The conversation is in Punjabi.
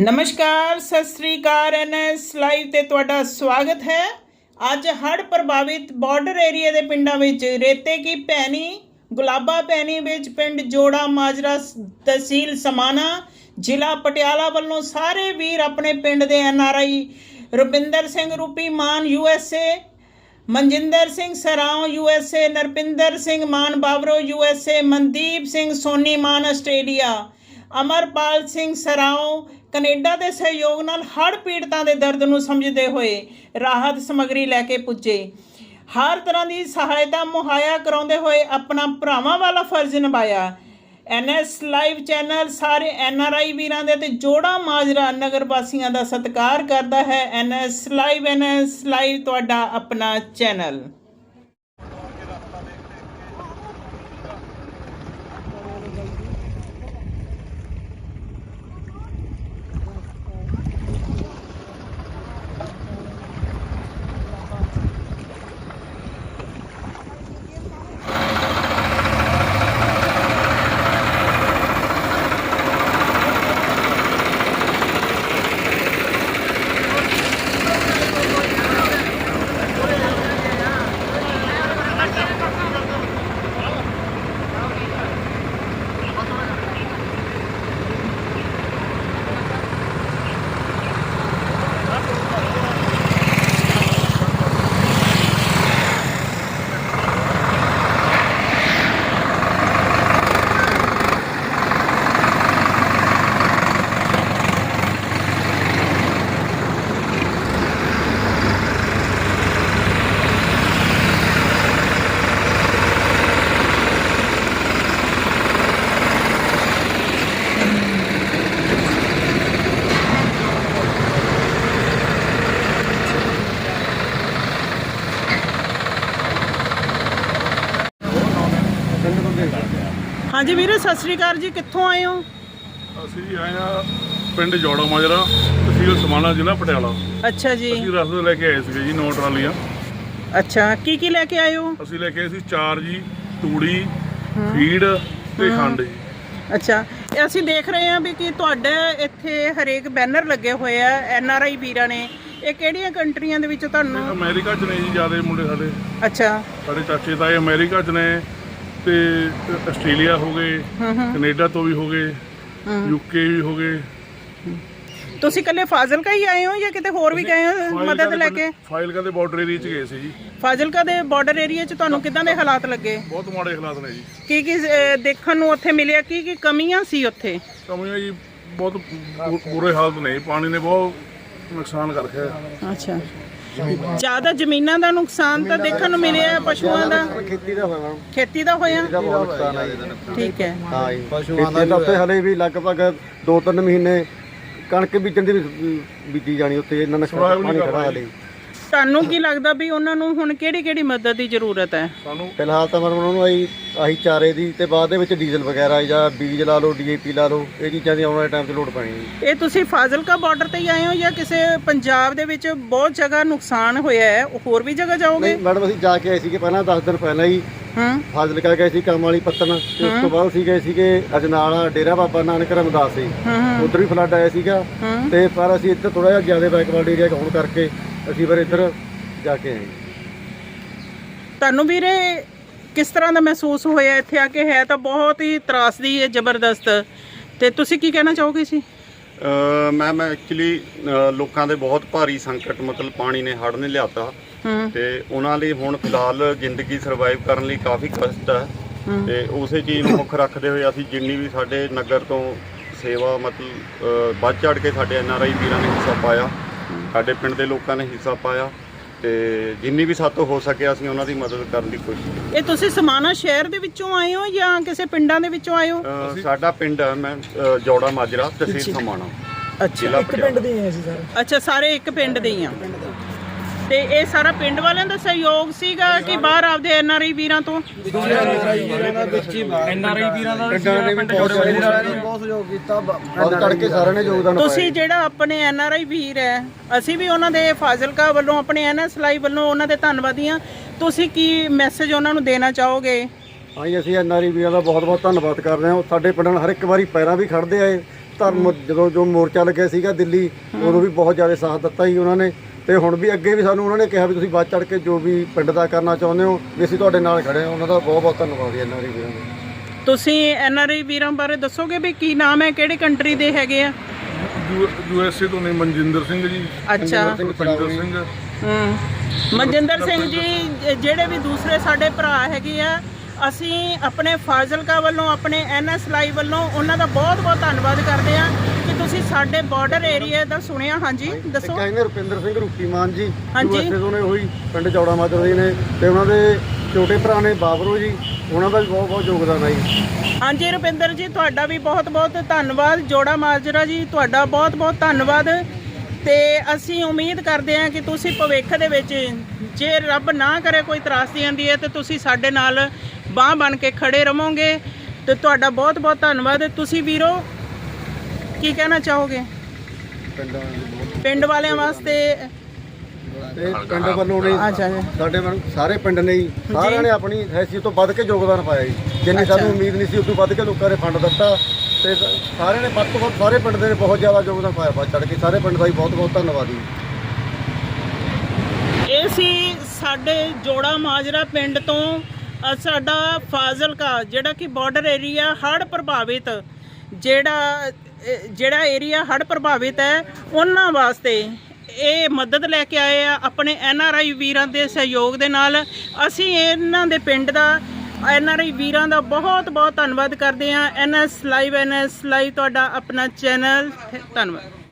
ਨਮਸਕਾਰ, ਸਤਿ ਸ੍ਰੀ ਅਕਾਲ। ਐਨਐਸ ਲਾਈਵ ਤੇ ਤੁਹਾਡਾ ਸਵਾਗਤ ਹੈ। ਅੱਜ ਹੜ੍ਹ ਪ੍ਰਭਾਵਿਤ ਬਾਰਡਰ ਏਰੀਆ ਦੇ ਪਿੰਡਾਂ ਵਿੱਚ ਰੇਤੇ ਕੀ ਪੈਣੀ, ਗੁਲਾਬਾ ਪੈਣੀ ਵਿੱਚ ਪਿੰਡ ਜੋੜਾ, ਮਾਜਰਾ, ਤਹਿਸੀਲ ਸਮਾਨਾ ਜ਼ਿਲ੍ਹਾ ਪਟਿਆਲਾ ਵੱਲੋਂ ਸਾਰੇ ਵੀਰ ਆਪਣੇ ਪਿੰਡ ਦੇ NRI Rupinder Singh Roopi Maan USA Manjinder Singh Sarao USA Narpinder Singh Maan Babro USA Mandeep Singh Soni Maan Australia. Amarpal Singh Sarao Canada ਦੇ ਸਹਿਯੋਗ ਨਾਲ ਹੜ੍ਹ ਪੀੜਤਾਂ ਦੇ ਦਰਦ ਨੂੰ ਸਮਝਦੇ ਹੋਏ ਰਾਹਤ ਸਮੱਗਰੀ ਲੈ ਕੇ ਪੁੱਜੇ। ਹਰ ਤਰ੍ਹਾਂ ਦੀ ਸਹਾਇਤਾ ਮੁਹੱਈਆ ਕਰਾਉਂਦੇ ਹੋਏ ਆਪਣਾ ਭਰਾਵਾਂ ਵਾਲਾ ਫਰਜ਼ ਨਿਭਾਇਆ। ਐਨਐਸ ਲਾਈਵ ਚੈਨਲ ਸਾਰੇ ਐਨਆਰਆਈ ਵੀਰਾਂ ਦੇ ਤੇ ਜੋੜਾ ਮਾਜਰਾ ਨਗਰ ਵਾਸੀਆਂ ਦਾ ਸਤਿਕਾਰ ਕਰਦਾ ਹੈ। ਐਨਐਸ ਲਾਈਵ ਐਨਐਸ ਲਾਈਵ ਤੁਹਾਡਾ ਆਪਣਾ ਚੈਨਲ। ਹਾਂਜੀ ਵੀਰੇ ਸਤਿ ਸ੍ਰੀ ਅਕਾਲ ਜੀ ਕਿੱਥੋਂ ਆਏ ਹੋ? ਅਸੀਂ ਜੀ ਆਏ ਆ ਪਿੰਡ ਜੋੜਾ ਮਾਜਰਾ ਤਹਿਸੀਲ ਸਮਾਣਾ ਜ਼ਿਲ੍ਹਾ ਪਟਿਆਲਾ। ਅੱਛਾ ਜੀ। ਅਸੀਂ ਰਸਤੇ ਲੈ ਕੇ ਆਏ ਸੀਗੇ ਜੀ ਨੌ ਟਰਾਲੀਆਂ। ਅੱਛਾ ਕੀ ਕੀ ਲੈ ਕੇ ਆਏ ਹੋ? ਅਸੀਂ ਲੈ ਕੇ ਆਏ ਸੀ ਚਾਰ ਜੀ ਤੂੜੀ ਫੀਡ ਤੇ ਖੰਡ। ਜੀ ਅੱਛਾ ਇਹ ਅਸੀਂ ਦੇਖ ਰਹੇ ਹਾਂ ਵੀ ਕਿ ਤੁਹਾਡੇ ਇੱਥੇ ਹਰੇਕ ਬੈਨਰ ਲੱਗੇ ਹੋਏ ਆ ਐਨ ਆਰ ਆਈ ਵੀਰਾਂ ਨੇ। ਇਹ ਕਿਹੜੀਆਂ ਕੰਟਰੀਆਂ ਦੇ ਵਿੱਚ ਤੁਹਾਨੂੰ ਅਮਰੀਕਾ 'ਚ ਨੇ ਜੀ ਜ਼ਿਆਦਾ ਮੁੰਡੇ ਸਾਡੇ। ਅੱਛਾ। ਸਾਡੇ ਚਾਚੇ ਤਾਏ ਅਮਰੀਕਾ 'ਚ ਨੇ ਤੇ ਆਸਟ੍ਰੇਲੀਆ ਹੋ ਗਏ ਕੈਨੇਡਾ ਤੋਂ ਵੀ ਹੋ ਗਏ ਯੂਕੇ ਵੀ ਹੋ ਗਏ। ਤੁਸੀਂ ਇਕੱਲੇ ਫਾਜ਼ਿਲਕਾ ਹੀ ਆਏ ਹੋ ਜਾਂ ਕਿਤੇ ਹੋਰ ਵੀ ਗਏ ਹੋ ਮਦਦ ਲੈ ਕੇ? ਫਾਈਲਕਾ ਦੇ ਬਾਰਡਰ ਏਰੀਆ 'ਚ ਗਏ ਸੀ ਜੀ। ਫਾਜ਼ਿਲਕਾ ਦੇ ਬਾਰਡਰ ਏਰੀਆ 'ਚ ਤੁਹਾਨੂੰ ਕਿਦਾਂ ਦੇ ਹਾਲਾਤ ਲੱਗੇ? ਬਹੁਤ ਮਾੜੇ ਹਾਲਾਤ ਨੇ ਜੀ। ਕੀ ਕੀ ਦੇਖਣ ਨੂੰ ਉੱਥੇ ਮਿਲਿਆ? ਕੀ ਕੀ ਕਮੀਆਂ ਸੀ ਉੱਥੇ? ਕਮੀਆਂ ਜੀ ਬਹੁਤ ਬੁਰੇ ਹਾਲਤ ਨੇ ਪਾਣੀ ਨੇ ਬਹੁਤ ਨੁਕਸਾਨ ਕਰ ਰੱਖਿਆ। ਅੱਛਾ। ਜ਼ਿਆਦਾ ਜ਼ਮੀਨਾਂ ਦਾ ਨੁਕਸਾਨ ਤਾਂ ਦੇਖਣ ਨੂੰ ਮਿਲਿਆ ਪਸ਼ੂਆਂ ਦਾ। ਖੇਤੀ ਦਾ ਹੋਇਆ। ਖੇਤੀ ਦਾ ਹੋਇਆ ਬਹੁਤ ਨੁਕਸਾਨ ਠੀਕ ਹੈ। ਹਾਂ ਜੀ। ਪਸ਼ੂਆਂ ਦਾ ਉੱਤੇ ਹਲੇ ਵੀ ਲਗਭਗ 2-3 ਮਹੀਨੇ ਕਣਕ ਬੀਜਣ ਦੀ ਵੀ ਬੀਜੀ ਜਾਣੀ ਉੱਤੇ ਇਹਨਾਂ ਨੇ ਪਾਣੀ ਨਹੀਂ ਖੜਾ ਹਲੇ। ਤੁਹਾਨੂੰ ਕੀ ਲੱਗਦਾ ਵੀ ਉਹਨਾਂ ਨੂੰ ਹੁਣ ਕਿਹੜੀ ਕਿਹੜੀ ਮਦਦ ਦੀ ਜ਼ਰੂਰਤ ਹੈ? ਸਾਨੂੰ ਫਿਲਹਾਲ ਤਾਂ ਮਤਲਬ ਉਹਨਾਂ ਨੂੰ ਆਹੀ ਆਹੀ ਚਾਰੇ ਦੀ ਤੇ ਬਾਅਦ ਦੇ ਵਿੱਚ ਡੀਜ਼ਲ ਵਗੈਰਾ ਜਾਂ ਬੀਜ ਲਾ ਲਓ ਡੀਏਪੀ ਲਾ ਲਓ ਇਹ ਚੀਜ਼ਾਂ ਦੀ ਆਉਣ ਵਾਲੇ ਟਾਈਮ 'ਚ ਲੋੜ ਪੈਣੀ ਹੈ। ਜੀ ਇਹ ਤੁਸੀਂ ਫਾਜ਼ਿਲਕਾ ਬਾਰਡਰ ਤੇ ਹੀ ਆਏ ਹੋ ਜਾਂ ਕਿਸੇ ਪੰਜਾਬ ਦੇ ਵਿੱਚ ਬਹੁਤ ਜਗ੍ਹਾ ਨੁਕਸਾਨ ਹੋਇਆ ਹੈ? ਉਹ ਹੋਰ ਵੀ ਜਗ੍ਹਾ ਜਾਓਗੇ? ਨਹੀਂ ਮੈਡਮ ਅਸੀਂ ਜਾ ਕੇ ਆਏ ਸੀਗੇ ਪਹਿਲਾਂ 10 ਦਿਨ ਪਹਿਲਾਂ ਹੀ। ਹੂੰ। ਫਾਜ਼ਿਲਕਾ ਗਏ ਸੀ ਕੰਮ ਵਾਲੀ ਪੱਤਨ ਤੇ ਉਸ ਤੋਂ ਬਾਅਦ ਅਸੀਂ ਗਏ ਸੀਗੇ ਅਜਨਾਲਾ ਡੇਰਾ ਬਾਬਾ ਨਾਨਕ ਰਮਦਾਸ ਸੀ ਹੂੰ ਉਧਰ ਵੀ ਫਲੱਡ ਆਇਆ ਸੀਗਾ। ਹੂੰ। ਤੇ ਪਰ ਅਸੀਂ ਇੱਧਰ ਥੋੜਾ ਜਿਹਾ ਜ਼ਿਆਦਾ ਬੈਕਵਰਡ ਏਰੀਆ ਹੋਣ ਕਰਕੇ ਅਸੀਂ ਫਿਰ ਇੱਧਰ ਜਾ ਕੇ ਆਏ। ਤੁਹਾਨੂੰ ਵੀਰੇ ਕਿਸ ਤਰ੍ਹਾਂ ਦਾ ਮਹਿਸੂਸ ਹੋਇਆ ਇੱਥੇ ਆ ਕੇ? ਹੈ ਤਾਂ ਬਹੁਤ ਹੀ ਤਰਾਸਦੀ ਹੈ ਜ਼ਬਰਦਸਤ। ਤੇ ਤੁਸੀਂ ਕੀ ਕਹਿਣਾ ਚਾਹੋਗੇ ਸੀ ਅ, ਮੈਮ ਐਕਚੁਅਲੀ ਲੋਕਾਂ ਦੇ ਬਹੁਤ ਭਾਰੀ ਸੰਕਟ ਮਤਲਬ ਪਾਣੀ ਨੇ ਹੜ੍ਹ ਨੇ ਲਿਆਤਾ। ਹੂੰ। ਤੇ ਉਹਨਾਂ ਲਈ ਹੁਣ ਫਿਲਹਾਲ ਜ਼ਿੰਦਗੀ ਸਰਵਾਈਵ ਕਰਨ ਲਈ ਕਾਫੀ ਕਸ਼ਟ ਹੈ ਹੂੰ। ਤੇ ਉਸੇ ਚੀਜ਼ ਨੂੰ ਮੁੱਖ ਰੱਖਦੇ ਹੋਏ ਅਸੀਂ ਜਿੰਨੀ ਵੀ ਸਾਡੇ ਨਗਰ ਤੋਂ ਸੇਵਾ ਮਤਲਬ ਅ, ਵੱਧ ਚੜ ਕੇ ਸਾਡੇ ਐਨਆਰਆਈ ਵੀਰਾਂ ਨੇ ਹਿੱਸਾ ਪਾਇਆ। ਸਾਡੇ ਪਿੰਡ ਦੇ ਲੋਕਾਂ ਨੇ ਹਿੱਸਾ ਪਾਇਆ ਤੇ ਜਿੰਨੀ ਵੀ ਸਾਤੋਂ ਹੋ ਸਕਿਆ ਅਸੀਂ ਉਹਨਾਂ ਦੀ ਮਦਦ ਕਰਨ ਦੀ ਕੋਸ਼ਿਸ਼ ਕੀਤੀ। ਇਹ ਤੁਸੀਂ ਸਮਾਣਾ ਸ਼ਹਿਰ ਦੇ ਵਿੱਚੋਂ ਆਏ ਹੋ ਜਾਂ ਕਿਸੇ ਪਿੰਡਾਂ ਦੇ ਵਿੱਚੋਂ ਆਏ ਹੋ? ਸਾਡਾ ਪਿੰਡ ਹੈ ਮੈਂ ਜੋੜਾ ਮਾਜਰਾ ਤਹਿਸੀਲ ਸਮਾਣਾ ਅੱਛਾ। ਜ਼ਿਲ੍ਹਾ ਪਟਿਆਲਾ। ਅੱਛਾ ਸਾਰੇ ਇੱਕ ਪਿੰਡ ਦੇ ਹੀ ਆ। ਤੇ ਇਹ ਸਾਰਾ ਪਿੰਡ ਵਾਲਿਆਂ ਦਾ ਸਹਿਯੋਗ ਸੀਗਾ ਕਿ ਬਾਹਰ ਆਪਦੇ ਐਨਆਰਆਈ ਵੀਰਾਂ ਤੋਂ? ਬਹੁਤ ਤੜਕੇ ਸਾਰਿਆਂ ਨੇ ਯੋਗਦਾਨ ਤੁਸੀਂ ਜਿਹੜਾ ਆਪਣੇ ਐਨਆਰਆਈ ਵੀਰ ਹੈ ਅਸੀਂ ਵੀ ਉਹਨਾਂ ਦੇ ਫਾਜ਼ਿਲਕਾ ਵੱਲੋਂ ਆਪਣੇ ਐਨਐਸ ਲਾਈਵ ਵੱਲੋਂ ਉਹਨਾਂ ਦੇ ਧੰਨਵਾਦੀ ਹਾਂ। ਤੁਸੀਂ ਕੀ ਮੈਸੇਜ ਉਹਨਾਂ ਨੂੰ ਦੇਣਾ ਚਾਹੋਗੇ? ਹਾਂਜੀ ਅਸੀਂ ਐਨਆਰਈ ਵੀਰਾਂ ਦਾ ਬਹੁਤ ਬਹੁਤ ਧੰਨਵਾਦ ਕਰਦੇ ਹਾਂ। ਉਹ ਸਾਡੇ ਪਿੰਡ ਨਾਲ ਹਰ ਇੱਕ ਵਾਰੀ ਪੈਰਾਂ ਵੀ ਖੜਦੇ ਆਏ। ਧਰਮ ਜਦੋਂ ਜੋ ਮੋਰਚਾ ਲੱਗਿਆ ਸੀਗਾ ਦਿੱਲੀ ਉਦੋਂ ਵੀ ਬਹੁਤ ਜ਼ਿਆਦਾ ਸਾਥ ਦਿੱਤਾ ਸੀ ਉਹਨਾਂ ਨੇ। ਤੇ ਹੁਣ ਵੀ ਅੱਗੇ ਵੀ ਸਾਨੂੰ ਉਹਨਾਂ ਨੇ ਕਿਹਾ ਵੀ ਤੁਸੀਂ ਵੱਧ ਚੜ ਕੇ ਜੋ ਵੀ ਪਿੰਡ ਦਾ ਕਰਨਾ ਚਾਹੁੰਦੇ ਹੋ ਵੀ ਅਸੀਂ ਤੁਹਾਡੇ ਨਾਲ ਖੜੇ ਹਾਂ। ਉਹਨਾਂ ਦਾ ਬਹੁਤ ਬਹੁਤ ਧੰਨਵਾਦ ਹੈ ਇਹਨਾਂ ਦੇ ਵੀਰਾਂ ਦਾ। ਤੁਸੀਂ ਐਨ ਆਰ ਆਈ ਵੀਰਾਂ ਬਾਰੇ ਦੱਸੋਗੇ ਵੀ ਕੀ ਨਾਮ ਹੈ ਕਿਹੜੇ ਕੰਟਰੀ ਦੇ ਹੈਗੇ ਆ? ਯੂ ਐਸ ਏ ਤੋਂ ਨੇ ਮਨਜਿੰਦਰ ਸਿੰਘ ਜੀ। ਅੱਛਾ। ਰੁਪਿੰਦਰ ਸਿੰਘ ਹਮ, ਮਨਜਿੰਦਰ ਸਿੰਘ ਜੀ ਜ- ਜਿਹੜੇ ਵੀ ਦੂਸਰੇ ਸਾਡੇ ਭਰਾ ਹੈਗੇ ਆ ਅਸੀਂ ਆਪਣੇ ਫਾਜ਼ਿਲਕਾ ਵੱਲੋਂ ਆਪਣੇ ਐਨਐਸ ਲਾਈਵ ਵੱਲੋਂ ਉਹਨਾਂ ਦਾ ਬਹੁਤ ਬਹੁਤ ਧੰਨਵਾਦ ਕਰਦੇ ਆ ਸਾਡੇ ਬਾਰਡਰ ਏਰੀਆ ਦਾ ਸੁਣਿਆ ਹਾਂਜੀ ਦੱਸੋ। ਕਹਿੰਦੇ ਰੁਪਿੰਦਰ ਸਿੰਘ ਰੂਪੀਮਾਨ ਜੀ ਹਾਂਜੀ। ਯੂਐਸਏ ਤੋਂ ਨੇ ਹੋਈ ਪਿੰਡ ਚੌੜਾ ਮਾਜਰਾ ਜੀ ਨੇ ਤੇ ਉਹਨਾਂ ਦੇ ਛੋਟੇ ਭਰਾ ਨੇ ਬਾਬਰੋ ਜੀ ਉਹਨਾਂ ਦਾ ਵੀ ਬਹੁਤ ਬਹੁਤ ਯੋਗਦਾਨ ਹੈ ਜੀ। ਹਾਂਜੀ ਰੁਪਿੰਦਰ ਜੀ ਤੁਹਾਡਾ ਵੀ ਬਹੁਤ ਬਹੁਤ ਧੰਨਵਾਦ। ਜੋੜਾ ਮਾਜਰਾ ਜੀ ਤੁਹਾਡਾ ਬਹੁਤ ਬਹੁਤ ਧੰਨਵਾਦ। ਤੇ ਅਸੀਂ ਉਮੀਦ ਕਰਦੇ ਹਾਂ ਕਿ ਤੁਸੀਂ ਭਵਿੱਖ ਦੇ ਵਿੱਚ ਜੇ ਰੱਬ ਨਾ ਕਰੇ ਕੋਈ ਤਰਾਸਦੀ ਆਂਦੀ ਹੈ ਤੇ ਤੁਸੀਂ ਸਾਡੇ ਨਾਲ ਬਾਹ ਬਣ ਕੇ ਖੜੇ ਰਹੋਗੇ। ਤੇ ਤੁਹਾਡਾ ਬਹੁਤ ਬਹੁਤ ਧੰਨਵਾਦ। ਤੁਸੀਂ ਵੀਰੋ ਕੀ ਕਹਿਣਾ ਚਾਹੋਗੇ? ਪਿੰਡਾਂ ਵਾਲਿਆਂ ਵਾਸਤੇ ਤੇ ਪਿੰਡ ਵੱਲੋਂ ਨੇ ਅੱਛਾ ਜੀ। ਸਾਡੇ ਵੱਲ ਸਾਰੇ ਪਿੰਡ ਨੇ ਜੀ ਸਾਰਿਆਂ ਨੇ ਆਪਣੀ ਹੈਸੀਅਤ ਤੋਂ ਵੱਧ ਕੇ ਯੋਗਦਾਨ ਪਾਇਆ ਜੀ। ਜਿੰਨੀ ਸਾਨੂੰ ਉਮੀਦ ਨਹੀਂ ਸੀ ਉਸ ਤੋਂ ਵੱਧ ਕੇ ਲੋਕਾਂ ਨੇ ਫੰਡ ਦਿੱਤਾ। ਤੇ ਸਾਰਿਆਂ ਨੇ ਵੱਧ ਤੋਂ ਵੱਧ ਸਾਰੇ ਪਿੰਡ ਦੇ ਨੇ ਬਹੁਤ ਜ਼ਿਆਦਾ ਯੋਗਦਾਨ ਪਾਇਆ ਵੱਧ ਚੜ ਕੇ। ਸਾਰੇ ਪਿੰਡ ਦਾ ਹੀ ਬਹੁਤ ਬਹੁਤ ਧੰਨਵਾਦ ਜੀ। ਇਹ ਸੀ ਸਾਡੇ ਜੋੜਾ ਮਾਜਰਾ ਪਿੰਡ ਤੋਂ ਅ, ਸਾਡਾ ਫਾਜ਼ਿਲਕਾ ਜਿਹੜਾ ਕਿ ਬਾਰਡਰ ਏਰੀਆ ਹੜ੍ਹ ਪ੍ਰਭਾਵਿਤ ਜਿਹੜਾ ਜਿਹੜਾ ਏਰੀਆ ਹੜ੍ਹ ਪ੍ਰਭਾਵਿਤ ਹੈ, ਉਹਨਾਂ ਵਾਸਤੇ ਇਹ ਮਦਦ ਲੈ ਕੇ ਆਏ ਆ ਆਪਣੇ ਐਨ ਆਰ ਆਈ ਵੀਰਾਂ ਦੇ ਸਹਿਯੋਗ ਦੇ ਨਾਲ। ਅਸੀਂ ਇਹਨਾਂ ਦੇ ਪਿੰਡ ਦਾ, ਐਨ ਆਰ ਆਈ ਵੀਰਾਂ ਦਾ ਬਹੁਤ ਬਹੁਤ ਧੰਨਵਾਦ ਕਰਦੇ ਹਾਂ। N S live, N S live ਤੁਹਾਡਾ ਆਪਣਾ ਚੈਨਲ। ਧੰਨਵਾਦ।